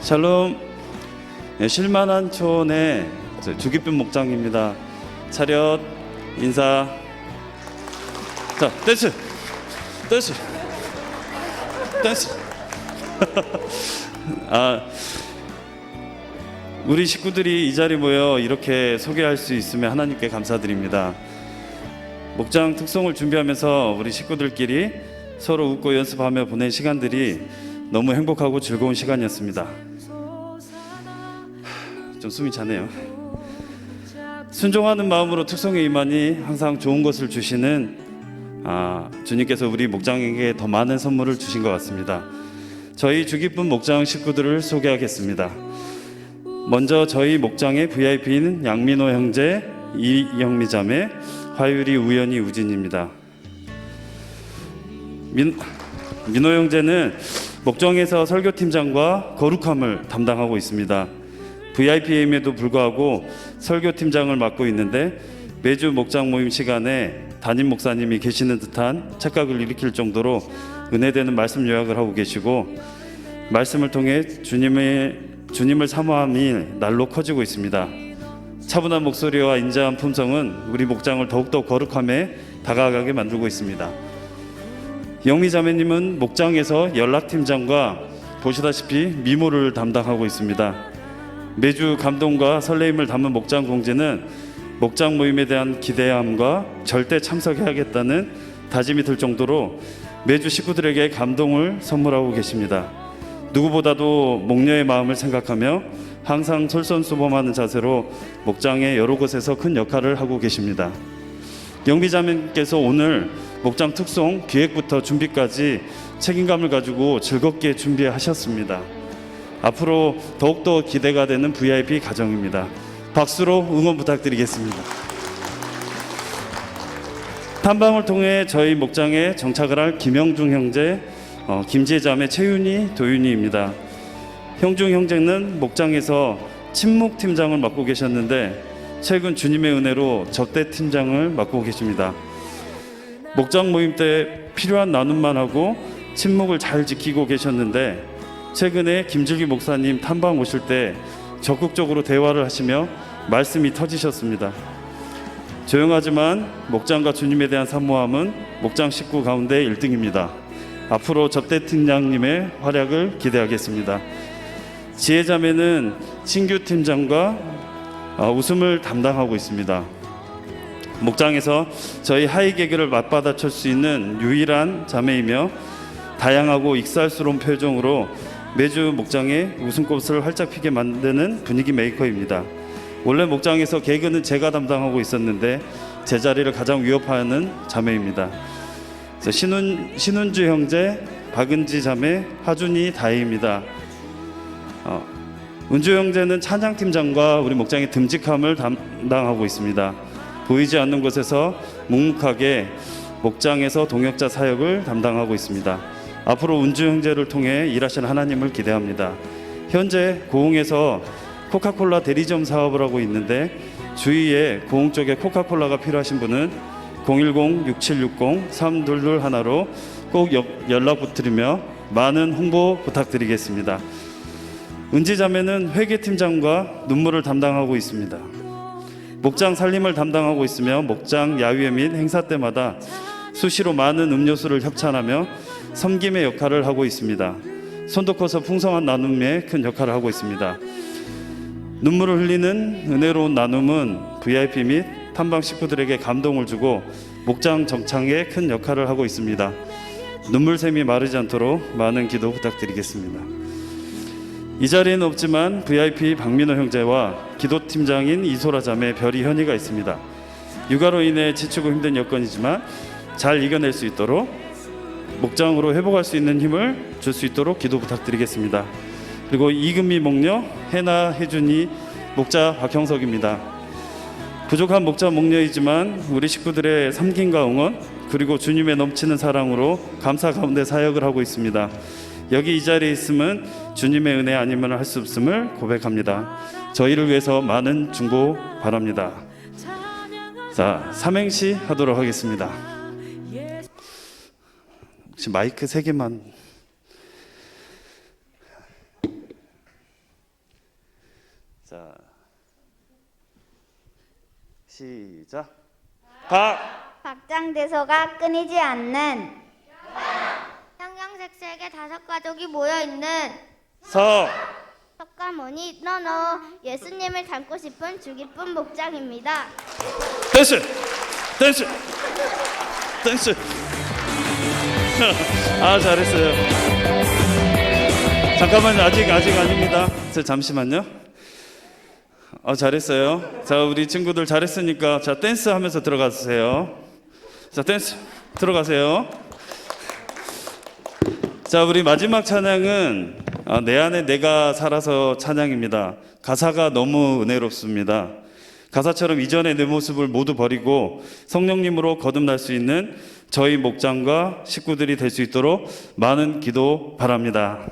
샬롬 네, 실만한 저 주기쁨 목장입니다. 차렷 인사. 자 댄스 댄스 댄스. 아 우리 식구들이 이 자리 모여 이렇게 소개할 수 있으면 하나님께 감사드립니다. 목장 특송을 준비하면서 우리 식구들끼리 서로 웃고 연습하며 보낸 시간들이 너무 행복하고 즐거운 시간이었습니다. 좀 숨이 차네요. 순종하는 마음으로 특송에 임하니 항상 좋은 것을 주시는 아, 주님께서 우리 목장에게 더 많은 선물을 주신 것 같습니다. 저희 주기쁨 목장 식구들을 소개하겠습니다. 먼저 저희 목장의 VIP는 양민호 형제, 이영미 자매, 화유리 우연히 우진입니다. 민, 민호 형제는 목장에서 설교팀장과 거룩함을 담당하고 있습니다. VIP임에도 불구하고 설교팀장을 맡고 있는데 매주 목장 모임 시간에 담임 목사님이 계시는 듯한 착각을 일으킬 정도로 은혜되는 말씀 요약을 하고 계시고 말씀을 통해 주님의 주님을 사모함이 날로 커지고 있습니다. 차분한 목소리와 인자한 품성은 우리 목장을 더욱더 거룩함에 다가가게 만들고 있습니다. 영미 자매님은 목장에서 연락팀장과 보시다시피 미모를 담당하고 있습니다. 매주 감동과 설레임을 담은 목장 공지는 목장 모임에 대한 기대함과 절대 참석해야겠다는 다짐이 들 정도로 매주 식구들에게 감동을 선물하고 계십니다. 누구보다도 목녀의 마음을 생각하며 항상 솔선수범하는 자세로 목장의 여러 곳에서 큰 역할을 하고 계십니다. 영비자매께서 오늘 목장 특송 기획부터 준비까지 책임감을 가지고 즐겁게 준비하셨습니다. 앞으로 더욱더 기대가 되는 VIP 가정입니다. 박수로 응원 부탁드리겠습니다. 탐방을 통해 저희 목장에 정착을 할 김영중 형제, 어, 김재자매 최윤희, 도윤희입니다. 형중 형제는 목장에서 침묵 팀장을 맡고 계셨는데 최근 주님의 은혜로 접대 팀장을 맡고 계십니다. 목장 모임 때 필요한 나눔만 하고 침묵을 잘 지키고 계셨는데 최근에 김줄기 목사님 탐방 오실 때 적극적으로 대화를 하시며 말씀이 터지셨습니다. 조용하지만 목장과 주님에 대한 사모함은 목장 식구 가운데 1등입니다. 앞으로 접대 팀장님의 활약을 기대하겠습니다. 지혜자매는 신규 팀장과 어, 웃음을 담당하고 있습니다. 목장에서 저희 하이 개그를 맞받아 칠 수 있는 유일한 자매이며 다양하고 익살스러운 표정으로 매주 목장에 웃음꽃을 활짝 피게 만드는 분위기 메이커입니다. 원래 목장에서 개그는 제가 담당하고 있었는데 제 자리를 가장 위협하는 자매입니다. 신은 신은주 형제, 박은지 자매, 하준이 다혜입니다. 어, 은주 형제는 찬양 팀장과 우리 목장의 듬직함을 담당하고 있습니다. 보이지 않는 곳에서 묵묵하게 목장에서 동역자 사역을 담당하고 있습니다. 앞으로 은주 형제를 통해 일하시는 하나님을 기대합니다. 현재 고흥에서 코카콜라 대리점 사업을 하고 있는데 주위에 고흥 쪽에 코카콜라가 필요하신 분은 010-6760-3221로 꼭 여- 연락 부탁드리며 많은 홍보 부탁드리겠습니다. 은지자매는 회계팀장과 눈물을 담당하고 있습니다. 목장 살림을 담당하고 있으며 목장 야유회 및 행사 때마다 수시로 많은 음료수를 협찬하며 섬김의 역할을 하고 있습니다. 손도 커서 풍성한 나눔에 큰 역할을 하고 있습니다. 눈물을 흘리는 은혜로운 나눔은 VIP 및 탐방 식구들에게 감동을 주고 목장 정착에 큰 역할을 하고 있습니다. 눈물샘이 마르지 않도록 많은 기도 부탁드리겠습니다. 이 자리에는 없지만 VIP 박민호 형제와 기도팀장인 이소라 자매 별이 현이가 있습니다. 육아로 인해 지치고 힘든 여건이지만 잘 이겨낼 수 있도록 목장으로 회복할 수 있는 힘을 줄 수 있도록 기도 부탁드리겠습니다. 그리고 이금미 목녀, 해나 혜준이 목자 박형석입니다. 부족한 목자 목녀이지만 우리 식구들의 섬김과 응원 그리고 주님의 넘치는 사랑으로 감사 가운데 사역을 하고 있습니다. 여기 이 자리에 있음은 주님의 은혜 아니면 할 수 없음을 고백합니다. 저희를 위해서 많은 중보 바랍니다. 자, 삼행시 하도록 하겠습니다. 혹시 마이크 세 개만 자, 시작. 박, 박장대소가 끊이지 않는 형형색색의 다섯 가족이 모여 있는 서, 석가모니 너너 예수님을 닮고 싶은 주기쁨 목장입니다. 댄스, 댄스, 댄스. 아 잘했어요. 잠깐만요. 아직 아직 아닙니다. 저 잠시만요. 아 잘했어요. 자 우리 친구들 잘했으니까 자 댄스 하면서 들어가세요. 자 댄스 들어가세요. 자 우리 마지막 찬양은 아, 내 안에 내가 살아서 찬양입니다. 가사가 너무 은혜롭습니다. 가사처럼 이전의 내 모습을 모두 버리고 성령님으로 거듭날 수 있는 저희 목장과 식구들이 될 수 있도록 많은 기도 바랍니다.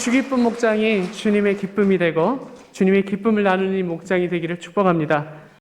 주기쁨 목장이 주님의 기쁨이 되고 주님의 기쁨을 나누는 이 목장이 되기를 축복합니다.